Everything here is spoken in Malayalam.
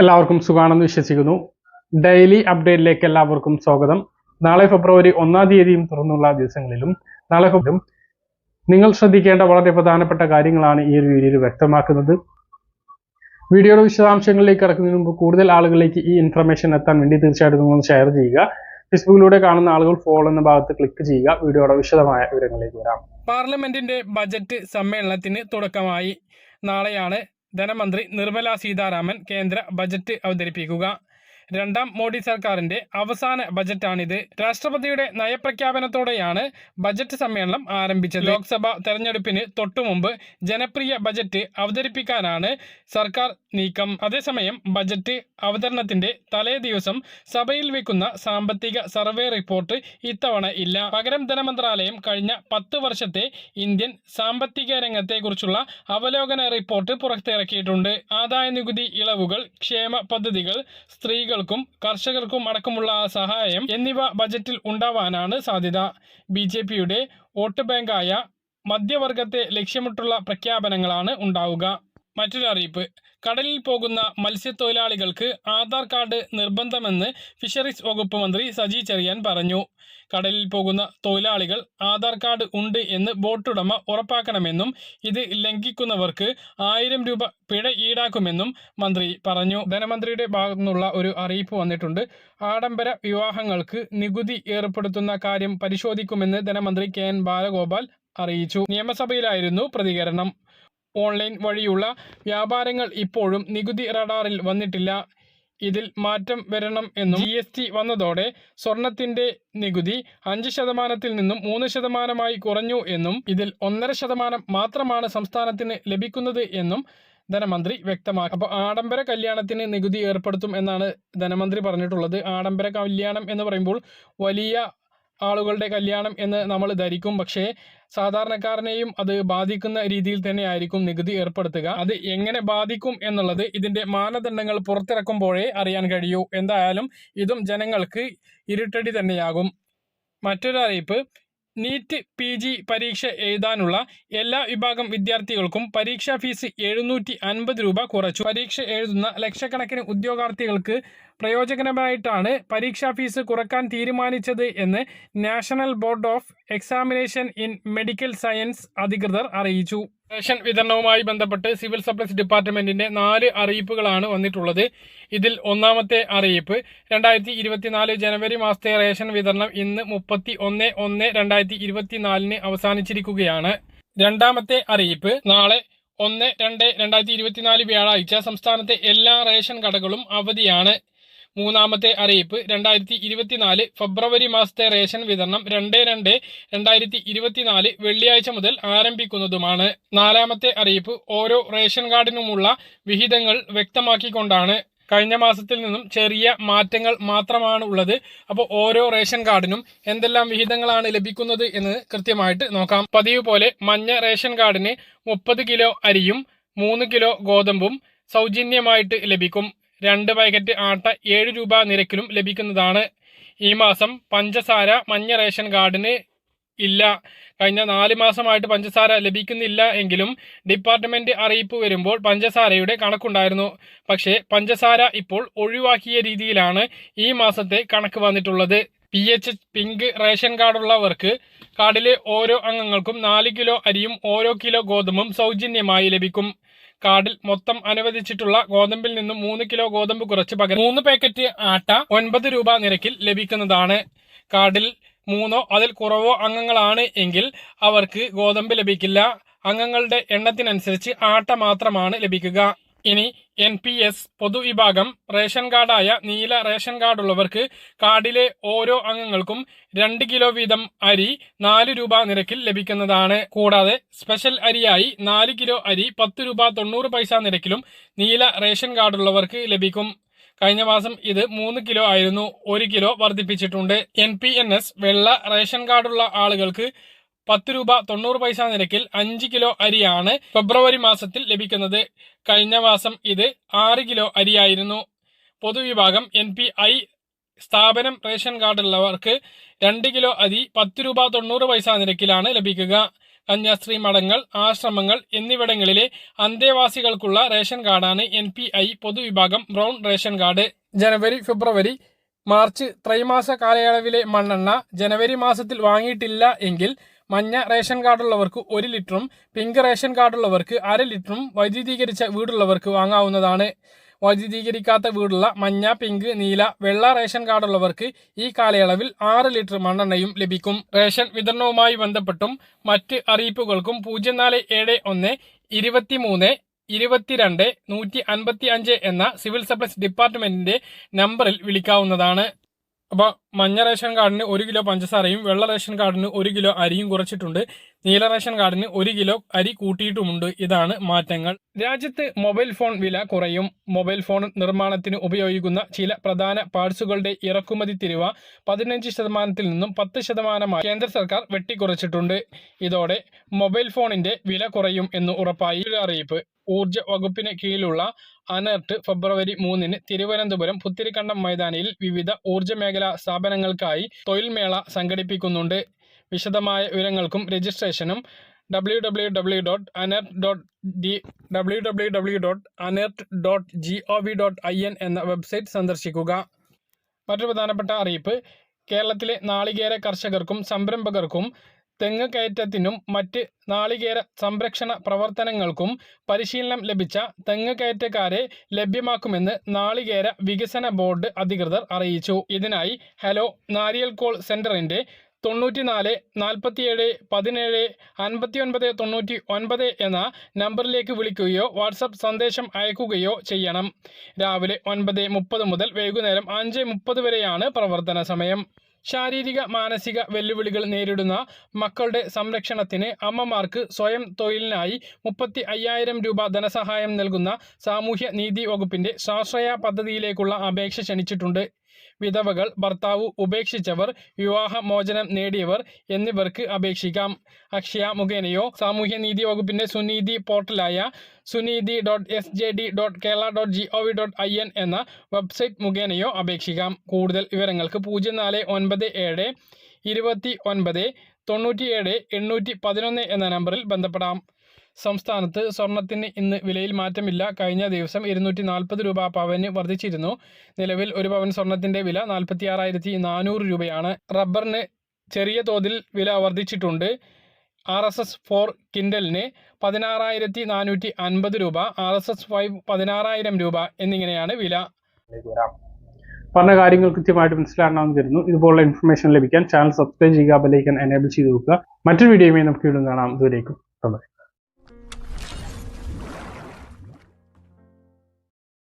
എല്ലാവർക്കും സുഖാണെന്ന് വിശ്വസിക്കുന്നു. ഡെയിലി അപ്ഡേറ്റിലേക്ക് എല്ലാവർക്കും സ്വാഗതം. നാളെ ഫെബ്രുവരി ഒന്നാം തീയതിയും തുറന്നുള്ള ദിവസങ്ങളിലും നാളെ ഫെബ്രുവരി നിങ്ങൾ ശ്രദ്ധിക്കേണ്ട വളരെ പ്രധാനപ്പെട്ട കാര്യങ്ങളാണ് ഈ ഒരു വീഡിയോയിൽ വ്യക്തമാക്കുന്നത്. വീഡിയോയുടെ വിശദാംശങ്ങളിലേക്ക് കിടക്കുന്നതിന് മുമ്പ് കൂടുതൽ ആളുകളിലേക്ക് ഈ ഇൻഫർമേഷൻ എത്താൻ വേണ്ടി തീർച്ചയായിട്ടും നിങ്ങൾ ഷെയർ ചെയ്യുക. ഫേസ്ബുക്കിലൂടെ കാണുന്ന ആളുകൾ ഫോളോ എന്ന ഭാഗത്ത് ക്ലിക്ക് ചെയ്യുക. വീഡിയോയുടെ വിശദമായ വിവരങ്ങളിലേക്ക് വരാം. പാർലമെന്റിന്റെ ബജറ്റ് സമ്മേളനത്തിന് തുടക്കമായി. നാളെയാണ് ധനമന്ത്രി നിർമ്മല സീതാരാമൻ കേന്ദ്ര ബജറ്റ് അവതരിപ്പിക്കുക. രണ്ടാം മോഡി സർക്കാരിന്റെ അവസാന ബജറ്റാണിത്. രാഷ്ട്രപതിയുടെ നയപ്രഖ്യാപനത്തോടെയാണ് ബജറ്റ് സമ്മേളനം ആരംഭിച്ചത്. ലോക്സഭ തെരഞ്ഞെടുപ്പിന് തൊട്ടുമുമ്പ് ജനപ്രിയ ബജറ്റ് അവതരിപ്പിക്കാനാണ് സർക്കാർ നീക്കം. അതേസമയം ബജറ്റ് അവതരണത്തിന്റെ തലേ ദിവസം സഭയിൽ വെക്കുന്ന സാമ്പത്തിക സർവേ റിപ്പോർട്ട് ഇത്തവണ ഇല്ല. പകരം ധനമന്ത്രാലയം കഴിഞ്ഞ പത്ത് വർഷത്തെ ഇന്ത്യൻ സാമ്പത്തിക രംഗത്തെക്കുറിച്ചുള്ള അവലോകന റിപ്പോർട്ട് പുറത്തിറക്കിയിട്ടുണ്ട്. ആദായ നികുതി ഇളവുകൾ ക്ഷേമ പദ്ധതികൾ സ്ത്രീകൾക്കും കർഷകർക്കും അടക്കമുള്ള സഹായം എന്നിവ ബജറ്റിൽ ഉണ്ടാവാനാണ് സാധ്യത. ബി ജെ പിയുടെ വോട്ട് ബാങ്കായ മധ്യവർഗത്തെ ലക്ഷ്യമിട്ടുള്ള പ്രഖ്യാപനങ്ങളാണ് ഉണ്ടാവുക. മറ്റൊരു അറിയിപ്പ് കടലിൽ പോകുന്ന മത്സ്യത്തൊഴിലാളികൾക്ക് ആധാർ കാർഡ് നിർബന്ധമെന്ന് ഫിഷറീസ് വകുപ്പ് മന്ത്രി സജി ചെറിയാൻ പറഞ്ഞു. കടലിൽ പോകുന്ന തൊഴിലാളികൾ ആധാർ കാർഡ് ഉണ്ട് എന്ന് ബോട്ടുടമ ഉറപ്പാക്കണമെന്നും ഇത് ലംഘിക്കുന്നവർക്ക് ആയിരം രൂപ പിഴ ഈടാക്കുമെന്നും മന്ത്രി പറഞ്ഞു. ധനമന്ത്രിയുടെ ഭാഗത്തു നിന്നുള്ള ഒരു അറിയിപ്പ് വന്നിട്ടുണ്ട്. ആഡംബര വിവാഹങ്ങൾക്ക് നികുതി ഏർപ്പെടുത്തുന്ന കാര്യം പരിശോധിക്കുമെന്ന് ധനമന്ത്രി കെ എൻ ബാലഗോപാൽ അറിയിച്ചു. നിയമസഭയിലായിരുന്നു പ്രതികരണം. ഓൺലൈൻ വഴിയുള്ള വ്യാപാരങ്ങൾ ഇപ്പോഴും നികുതി റഡാറിൽ വന്നിട്ടില്ല. ഇതിൽ മാറ്റം വരണം എന്നും ജി എസ് ടി വന്നതോടെ സ്വർണത്തിന്റെ നികുതി അഞ്ച് ശതമാനത്തിൽ നിന്നും മൂന്ന് ശതമാനമായി കുറഞ്ഞു എന്നും ഇതിൽ ഒന്നര ശതമാനം മാത്രമാണ് സംസ്ഥാനത്തിന് ലഭിക്കുന്നത് എന്നും ധനമന്ത്രി വ്യക്തമാക്കി. അപ്പോൾ ആഡംബര കല്യാണത്തിന് നികുതി ഏർപ്പെടുത്തും എന്നാണ് ധനമന്ത്രി പറഞ്ഞിട്ടുള്ളത്. ആഡംബര കല്യാണം എന്ന് പറയുമ്പോൾ വലിയ ആളുകളുടെ കല്യാണം എന്ന് നമ്മൾ ധരിക്കും. പക്ഷേ സാധാരണക്കാരനെയും അത് ബാധിക്കുന്ന രീതിയിൽ തന്നെ ആയിരിക്കും നികുതി ഏർപ്പെടുത്തുക. അത് എങ്ങനെ ബാധിക്കും എന്നുള്ളത് ഇതിന്റെ മാനദണ്ഡങ്ങൾ പുറത്തിറക്കുമ്പോഴേ അറിയാൻ കഴിയൂ. എന്തായാലും ഇതും ജനങ്ങൾക്ക് ഇരുട്ടടി തന്നെയാകും. മറ്റൊരു അറിയിപ്പ് നീറ്റ് പി ജി പരീക്ഷ എഴുതാനുള്ള എല്ലാ വിഭാഗം വിദ്യാർത്ഥികൾക്കും പരീക്ഷാ ഫീസ് എഴുന്നൂറ്റി അൻപത് രൂപ കുറച്ചു. പരീക്ഷ എഴുതുന്ന ലക്ഷക്കണക്കിന് ഉദ്യോഗാർത്ഥികൾക്ക് പ്രയോജനമായിട്ടാണ് പരീക്ഷാ ഫീസ് കുറയ്ക്കാൻ തീരുമാനിച്ചത് എന്ന് national board of examination in medical science അധികൃതർ അറിയിച്ചു. റേഷൻ വിതരണവുമായി ബന്ധപ്പെട്ട് സിവിൽ സപ്ലൈസ് ഡിപ്പാർട്ട്മെന്റിന്റെ നാല് അറിയിപ്പുകളാണ് വന്നിട്ടുള്ളത്. ഇതിൽ ഒന്നാമത്തെ അറിയിപ്പ് രണ്ടായിരത്തി ഇരുപത്തിനാല് ജനുവരി മാസത്തെ റേഷൻ വിതരണം ഇന്ന് മുപ്പത്തി ഒന്ന് ഒന്ന് രണ്ടായിരത്തി ഇരുപത്തിനാലിന് അവസാനിച്ചിരിക്കുകയാണ്. രണ്ടാമത്തെ അറിയിപ്പ് നാളെ ഒന്ന് രണ്ട് രണ്ടായിരത്തി ഇരുപത്തിനാല് വ്യാഴാഴ്ച സംസ്ഥാനത്തെ എല്ലാ റേഷൻ കടകളും അവധിയാണ്. മൂന്നാമത്തെ അറിയിപ്പ് രണ്ടായിരത്തി ഇരുപത്തിനാല് ഫെബ്രുവരി മാസത്തെ റേഷൻ വിതരണം രണ്ട് രണ്ട് രണ്ടായിരത്തി ഇരുപത്തിനാല് വെള്ളിയാഴ്ച മുതൽ ആരംഭിക്കുന്നതുമാണ്. നാലാമത്തെ അറിയിപ്പ് ഓരോ റേഷൻ കാർഡിനുമുള്ള വിഹിതങ്ങൾ വ്യക്തമാക്കിക്കൊണ്ടാണ്. കഴിഞ്ഞ മാസത്തിൽ നിന്നും ചെറിയ മാറ്റങ്ങൾ മാത്രമാണ് ഉള്ളത്. അപ്പോൾ ഓരോ റേഷൻ കാർഡിനും എന്തെല്ലാം വിഹിതങ്ങളാണ് ലഭിക്കുന്നത് എന്ന് കൃത്യമായിട്ട് നോക്കാം. പതിവ് പോലെ മഞ്ഞ റേഷൻ കാർഡിന് മുപ്പത് കിലോ അരിയും മൂന്ന് കിലോ ഗോതമ്പും സൗജന്യമായിട്ട് ലഭിക്കും. രണ്ട് പാക്കറ്റ് ആട്ട ഏഴ് രൂപ നിരക്കിലും ലഭിക്കുന്നതാണ്. ഈ മാസം പഞ്ചസാര മഞ്ഞ റേഷൻ കാർഡിന് ഇല്ല. കഴിഞ്ഞ നാല് മാസമായിട്ട് പഞ്ചസാര ലഭിക്കുന്നില്ല എങ്കിലും ഡിപ്പാർട്ട്മെന്റ് അറിയിപ്പ് വരുമ്പോൾ പഞ്ചസാരയുടെ കണക്കുണ്ടായിരുന്നു. പക്ഷേ പഞ്ചസാര ഇപ്പോൾ ഒഴിവാക്കിയ രീതിയിലാണ് ഈ മാസത്തെ കണക്ക് വന്നിട്ടുള്ളത്. പി എച്ച് പിങ്ക് റേഷൻ കാർഡുള്ളവർക്ക് കാർഡിലെ ഓരോ അംഗങ്ങൾക്കും നാല് കിലോ അരിയും ഓരോ കിലോ ഗോതമ്പും സൗജന്യമായി ലഭിക്കും. കാർഡിൽ മൊത്തം അനുവദിച്ചിട്ടുള്ള ഗോതമ്പിൽ നിന്നും മൂന്ന് കിലോ ഗോതമ്പ് കുറച്ച് പകരം മൂന്ന് പാക്കറ്റ് ആട്ട ഒൻപത് രൂപ നിരക്കിൽ ലഭിക്കുന്നതാണ്. കാർഡിൽ മൂന്നോ അതിൽ കുറവോ അംഗങ്ങളാണ് എങ്കിൽ അവർക്ക് ഗോതമ്പ് ലഭിക്കില്ല. അംഗങ്ങളുടെ എണ്ണത്തിനനുസരിച്ച് ആട്ട മാത്രമാണ് ലഭിക്കുക. ഇനി എൻ പി എസ് പൊതുവിഭാഗം റേഷൻ കാർഡായ നീല റേഷൻ കാർഡുള്ളവർക്ക് കാർഡിലെ ഓരോ അംഗങ്ങൾക്കും രണ്ട് കിലോ വീതം അരി നാല് രൂപ നിരക്കിൽ ലഭിക്കുന്നതാണ്. കൂടാതെ സ്പെഷ്യൽ അരിയായി നാല് കിലോ അരി പത്ത് രൂപ തൊണ്ണൂറ് പൈസ നിരക്കിലും നീല റേഷൻ കാർഡുള്ളവർക്ക് ലഭിക്കും. കഴിഞ്ഞ മാസം ഇത് മൂന്ന് കിലോ ആയിരുന്നു. ഒരു കിലോ വർദ്ധിപ്പിച്ചിട്ടുണ്ട്. എൻ പി എൻ എസ് വെള്ള റേഷൻ കാർഡുള്ള ആളുകൾക്ക് പത്ത് രൂപ തൊണ്ണൂറ് പൈസ നിരക്കിൽ അഞ്ച് കിലോ അരിയാണ് ഫെബ്രുവരി മാസത്തിൽ ലഭിക്കുന്നത്. കഴിഞ്ഞ മാസം ഇത് ആറ് കിലോ അരിയായിരുന്നു. പൊതുവിഭാഗം എൻ പി ഐ സ്ഥാപനം റേഷൻ കാർഡുള്ളവർക്ക് രണ്ട് കിലോ അരി പത്ത് രൂപ തൊണ്ണൂറ് പൈസ നിരക്കിലാണ് ലഭിക്കുക. കന്യാസ്ത്രീ മഠങ്ങൾ ആശ്രമങ്ങൾ എന്നിവിടങ്ങളിലെ അന്തേവാസികൾക്കുള്ള റേഷൻ കാർഡാണ് N P I പൊതുവിഭാഗം brown ration card. January February March ത്രൈമാസ കാലയളവിലെ മണ്ണെണ്ണ ജനുവരി മാസത്തിൽ വാങ്ങിയിട്ടില്ല എങ്കിൽ മഞ്ഞ റേഷൻ കാർഡുള്ളവർക്ക് ഒരു ലിറ്ററും പിങ്ക് റേഷൻ കാർഡുള്ളവർക്ക് അര ലിറ്ററും വൈദ്യുതീകരിച്ച വീടുള്ളവർക്ക് വാങ്ങാവുന്നതാണ്. വൈദ്യുതീകരിക്കാത്ത വീടുള്ള മഞ്ഞ പിങ്ക് നീല വെള്ള റേഷൻ കാർഡുള്ളവർക്ക് ഈ കാലയളവിൽ ആറ് ലിറ്റർ മണ്ണെണ്ണയും ലഭിക്കും. റേഷൻ വിതരണവുമായി ബന്ധപ്പെട്ടും മറ്റ് അറിയിപ്പുകൾക്കും പൂജ്യം നാല് ഏഴ് ഒന്ന് ഇരുപത്തിമൂന്ന് ഇരുപത്തിരണ്ട് നൂറ്റി അൻപത്തി അഞ്ച് എന്ന സിവിൽ സപ്ലൈസ് ഡിപ്പാർട്ട്മെന്റിന്റെ നമ്പറിൽ വിളിക്കാവുന്നതാണ്. അപ്പോൾ മഞ്ഞ റേഷൻ കാർഡിന് ഒരു കിലോ പഞ്ചസാരയും വെള്ള റേഷൻ കാർഡിന് ഒരു കിലോ അരിയും കുറച്ചിട്ടുണ്ട്. നീല റേഷൻ കാർഡിന് ഒരു കിലോ അരി കൂട്ടിയിട്ടുമുണ്ട്. ഇതാണ് മാറ്റങ്ങൾ. രാജ്യത്ത് മൊബൈൽ ഫോൺ വില കുറയും. മൊബൈൽ ഫോൺ നിർമ്മാണത്തിന് ഉപയോഗിക്കുന്ന ചില പ്രധാന പാർട്സുകളുടെ ഇറക്കുമതി തിരിവ പതിനഞ്ച് ശതമാനത്തിൽ നിന്നും പത്ത് ശതമാനമായി കേന്ദ്ര സർക്കാർ വെട്ടിക്കുറച്ചിട്ടുണ്ട്. ഇതോടെ മൊബൈൽ ഫോണിന്റെ വില കുറയും എന്ന് ഉറപ്പായി. അറിയിപ്പ്. ഊർജ വകുപ്പിന് കീഴിലുള്ള അനർട്ട് ഫെബ്രുവരി മൂന്നിന് തിരുവനന്തപുരം പുത്തിരിക്കണ്ടം മൈതാനിയിൽ വിവിധ ഊർജ മേഖലാ സ്ഥാപനങ്ങൾക്കായി തൊഴിൽ മേള സംഘടിപ്പിക്കുന്നുണ്ട്. വിശദമായ വിവരങ്ങൾക്കും രജിസ്ട്രേഷനും W W W dot Anert dot D W W W dot Anert dot G O V dot I N എന്ന വെബ്സൈറ്റ് സന്ദർശിക്കുക. മറ്റൊരു പ്രധാനപ്പെട്ട അറിയിപ്പ് കേരളത്തിലെ നാളികേര കർഷകർക്കും സംരംഭകർക്കും തെങ്ങ് കയറ്റത്തിനും മറ്റ് നാളികേര സംരക്ഷണ പ്രവർത്തനങ്ങൾക്കും പരിശീലനം ലഭിച്ച തെങ്ങ് കയറ്റക്കാരെ ലഭ്യമാക്കുമെന്ന് നാളികേര വികസന ബോർഡ് അധികൃതർ അറിയിച്ചു. ഇതിനായി ഹലോ നാരിയൽ കോൾ സെന്ററിന്റെ തൊണ്ണൂറ്റിനാല് നാൽപ്പത്തിയേഴ് പതിനേഴ് അൻപത്തി ഒൻപത് തൊണ്ണൂറ്റി ഒൻപത് എന്ന നമ്പറിലേക്ക് വിളിക്കുകയോ വാട്സപ്പ് സന്ദേശം അയക്കുകയോ ചെയ്യണം. രാവിലെ ഒൻപത് മുപ്പത് മുതൽ വൈകുന്നേരം അഞ്ച് മുപ്പത് വരെയാണ് പ്രവർത്തന സമയം. ശാരീരിക മാനസിക വെല്ലുവിളികൾ നേരിടുന്ന മക്കളുടെ സംരക്ഷണത്തിന് അമ്മമാർക്ക് സ്വയം തൊഴിലിനായി മുപ്പത്തി അയ്യായിരം രൂപ ധനസഹായം നൽകുന്ന സാമൂഹ്യ നീതി വകുപ്പിന്റെ സ്വാശ്രയ പദ്ധതിയിലേക്കുള്ള അപേക്ഷ ക്ഷണിച്ചിട്ടുണ്ട്. വിധവകൾ ഭർത്താവ് ഉപേക്ഷിച്ചവർ വിവാഹമോചനം നേടിയവർ എന്നിവർക്ക് അപേക്ഷിക്കാം. അക്ഷയ മുഖേനയോ സാമൂഹ്യ നീതി വകുപ്പിന്റെ Suneethi പോർട്ടലായ Suneethi dot S J D dot Kerala dot G O V dot I N എന്ന വെബ്സൈറ്റ് മുഖേനയോ അപേക്ഷിക്കാം. കൂടുതൽ വിവരങ്ങൾക്ക് പൂജ്യം നാല് ഒൻപത് ഏഴ് ഇരുപത്തി ഒൻപത് തൊണ്ണൂറ്റിയേഴ് എണ്ണൂറ്റി പതിനൊന്ന് എന്ന നമ്പറിൽ ബന്ധപ്പെടാം. സംസ്ഥാനത്ത് സ്വർണത്തിന് ഇന്ന് വിലയിൽ മാറ്റമില്ല. കഴിഞ്ഞ ദിവസം ഇരുന്നൂറ്റി നാൽപ്പത് രൂപ പവന് വർദ്ധിച്ചിരുന്നു. നിലവിൽ ഒരു പവൻ സ്വർണത്തിന്റെ വില നാൽപ്പത്തി രൂപയാണ്. റബ്ബറിന് ചെറിയ തോതിൽ വില വർദ്ധിച്ചിട്ടുണ്ട്. ആർ എസ് എസ് ഫോർ കിൻഡലിന് പതിനാറായിരത്തി നാനൂറ്റി അൻപത് രൂപ ആർ എസ് എസ് ഫൈവ് പതിനാറായിരം രൂപ എന്നിങ്ങനെയാണ് വില. പറഞ്ഞ കാര്യങ്ങൾ കൃത്യമായിട്ട് മനസ്സിലാക്കണമെന്ന് കരുതുന്നു. ഇതുപോലുള്ള ഇൻഫർമേഷൻ ലഭിക്കാൻ ചാനൽ സബ്സ്ക്രൈബ് ചെയ്യുക ബെലൈക്കൻ എനേബിൾ ചെയ്ത് നോക്കുക മറ്റൊരു വീഡിയോയുമായി നമുക്ക് വീണ്ടും കാണാം. ദൂരേക്കും